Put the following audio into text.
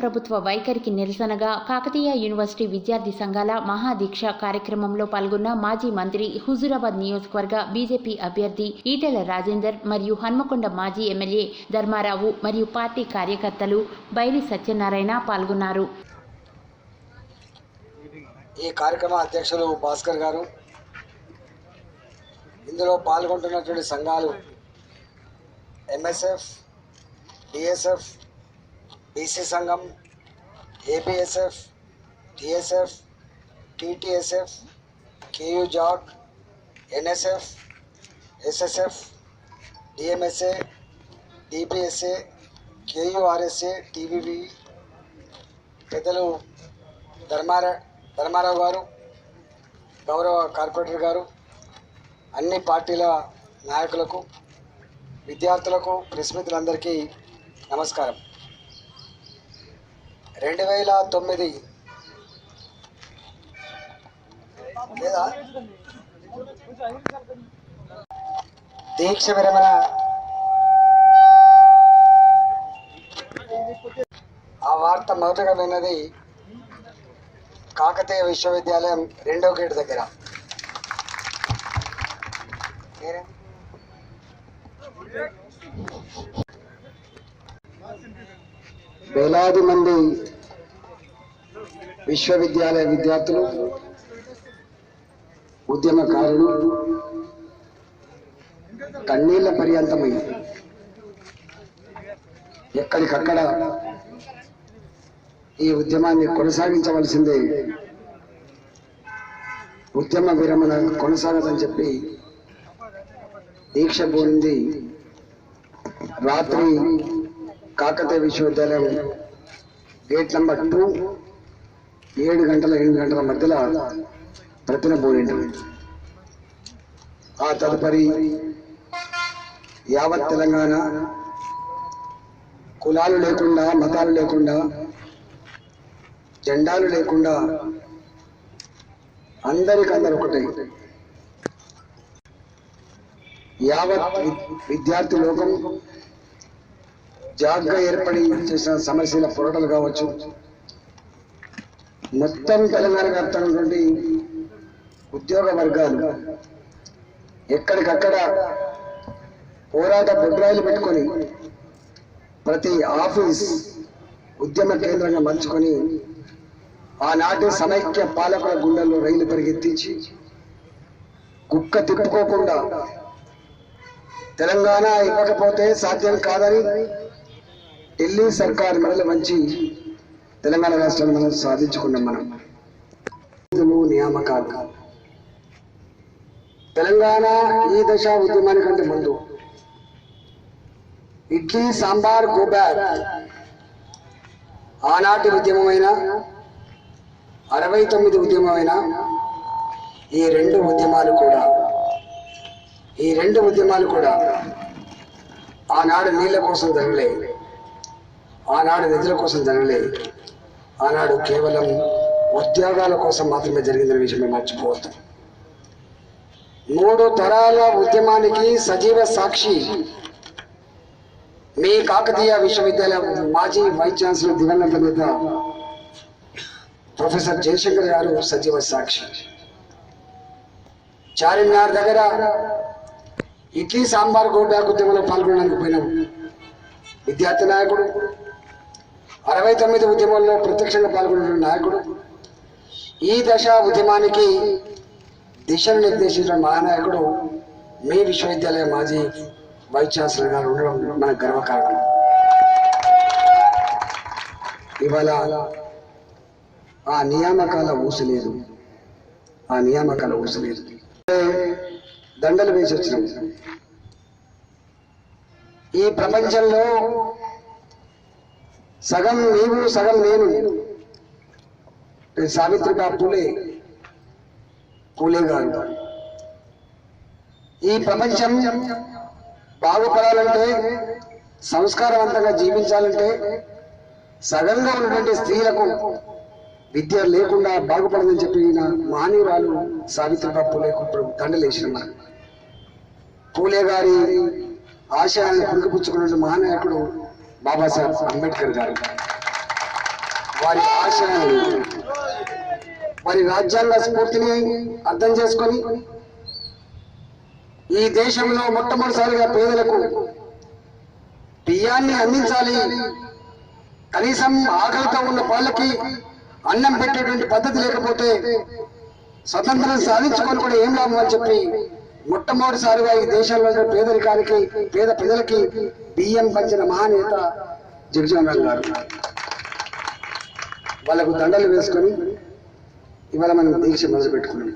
ప్రభుత్వ వైఖరికి నిరసనగా కాకతీయ యూనివర్సిటీ విద్యార్థి సంఘాల మహాదీక్ష కార్యక్రమంలో పాల్గొన్న మాజీ మంత్రి హుజూరాబాద్ నియోజకవర్గ బీజేపీ అభ్యర్థి ఈటెల రాజేందర్ మరియు హన్మకొండ మాజీ ఎమ్మెల్యే ధర్మారావు మరియు పార్టీ కార్యకర్తలు బైలి సత్యనారాయణ పాల్గొన్నారు. ఈ కార్యక్రమ అధ్యక్షులు భాస్కర్ గారు ఇందులో పాల్గొంటున్నటువంటి సంఘాలు ఎంఎస్ఎఫ్ డిఎస్ఎఫ్ బీసీ సంఘం APSF TSF TTSF KU JAC NSF SSF DMSA DPSA KURSA TVV. పెద్దలు ధర్మారా ధర్మారావు గారు గౌరవ కార్పొరేటర్ గారు అన్ని పార్టీల నాయకులకు విద్యార్థులకు ప్రెస్ మిత్రులందరికీ నమస్కారం. రెండు వేల తొమ్మిది. లేదా? దీక్ష విరమణ. ఆ వార్త మొదటగా విన్నది కాకతీయ విశ్వవిద్యాలయం రెండో గేట్ దగ్గర. వేలాది మంది విశ్వవిద్యాలయ విద్యార్థులు ఉద్యమకారులు కన్నీళ్ళ పర్యంతమై ఎక్కడికక్కడ ఈ ఉద్యమాన్ని కొనసాగించవలసిందే. ఉద్యమ విరమణ కొనసాగదని చెప్పి దీక్ష పోయింది రాత్రి కాకతీయ విశ్వవిద్యాలయం గేట్ నెంబర్ టూ ఏడు గంటల ఎనిమిది గంటల మధ్యలో ప్రతిన పోయిండు ఆ తదుపరి యావత్ తెలంగాణ కులాలు లేకుండా మతాలు లేకుండా జెండాలు లేకుండా అందరికందరు ఒకటే. యావత్ విద్యార్థి లోకం జాగ్రత్త ఏర్పడి చేసిన సమస్యల పోరాటాలు కావచ్చు. మొత్తం తెలంగాణ వ్యాప్తంగా ఉద్యోగ వర్గాలు ఎక్కడికక్కడ పోరాట బొడ్రాయిలు పెట్టుకొని ప్రతి ఆఫీస్ ఉద్యమ కేంద్రంగా మలుచుకొని ఆనాటి సమైక్య పాలకుల గుండెల్లో రైలు పరిగెత్తించి కుక్క తిప్పుకోకుండా తెలంగాణ ఇవ్వకపోతే సాధ్యం కాదని ఢిల్లీ సర్కార్ మెడలు వంచి తెలంగాణ రాష్ట్రాన్ని మనం సాధించుకున్నాం మనం. నియామకాలు. తెలంగాణ ఈ దశ ఉద్యమానికంటే ముందు. ఇడ్లీ సాంబార్ గోబ్యాక్ ఆనాటి ఉద్యమమైన అరవై తొమ్మిది ఉద్యమమైన ఈ రెండు ఉద్యమాలు కూడా ఈ రెండు ఉద్యమాలు కూడా ఆనాడు నీళ్ళ కోసం జరగలేదు ఆనాడు నిధుల కోసం జరగలేదు. ఆనాడు కేవలం ఉద్యోగాల కోసం మాత్రమే జరిగిందనే విషయం మర్చిపోవద్దు. మూడు తరాల ఉద్యమానికి సజీవ సాక్షి మీ కాకతీయ విశ్వవిద్యాలయం మాజీ వైస్ ఛాన్సలర్ దివంగత నేత ప్రొఫెసర్ జయశంకర్ గారు సజీవ సాక్షి. చార్మినార్ దగ్గర ఇడ్లీ సాంబార్ గోడ్డా ఉద్యమంలో పాల్గొనడానికి పోయిన విద్యార్థి నాయకుడు అరవై తొమ్మిది ఉద్యమంలో ప్రత్యక్షంగా పాల్గొన్న నాయకుడు ఈ దశ ఉద్యమానికి దిశను నిర్దేశించిన మహానాయకుడు మీ విశ్వవిద్యాలయ మాజీ వైస్ ఛాన్సలర్ గారు ఉండడం మనకు గర్వకారణం. ఇవాళ ఆ నియామకాల ఊసలేదు ఆ నియామకాల ఊసలేదు దండలు వేసి వచ్చినాం. ఈ ప్రపంచంలో సగం నీవు సగం నేను. సావిత్రిక పూలే. పూలే గారు ఈ ప్రపంచం బాగుపడాలంటే సంస్కారవంతంగా జీవించాలంటే సగంగా ఉన్నటువంటి స్త్రీలకు విద్య లేకుండా బాగుపడదని చెప్పి ఈయన మానవురాలు సావిత్రిబా పూలే ఇప్పుడు దండలేసిన. పూలే గారి ఆశయాన్ని పురిగిపుచ్చుకున్న మహానాయకుడు బాబాసాహెబ్ అంబేద్కర్ గారు. వారి ఆశయాలు వారి రాజ్యాంగ స్ఫూర్తిని అర్థం చేసుకొని ఈ దేశంలో మొట్టమొదటిసారిగా పేదలకు బియ్యాన్ని అందించాలి. కనీసం ఆకలితో ఉన్న వాళ్ళకి అన్నం పెట్టేటువంటి పద్ధతి లేకపోతే స్వతంత్రం సాధించుకొని కూడా ఏం లాభం అని చెప్పి మొట్టమొదటిసారిగా ఈ దేశంలో పేదరికానికి పేద ప్రజలకి బియ్యం పంచిన మహానేత జగజీవన్ రామ్ గారు. వాళ్ళకు దండలు వేసుకొని ఇవాళ మనం దీక్ష మొదలు పెట్టుకున్నాం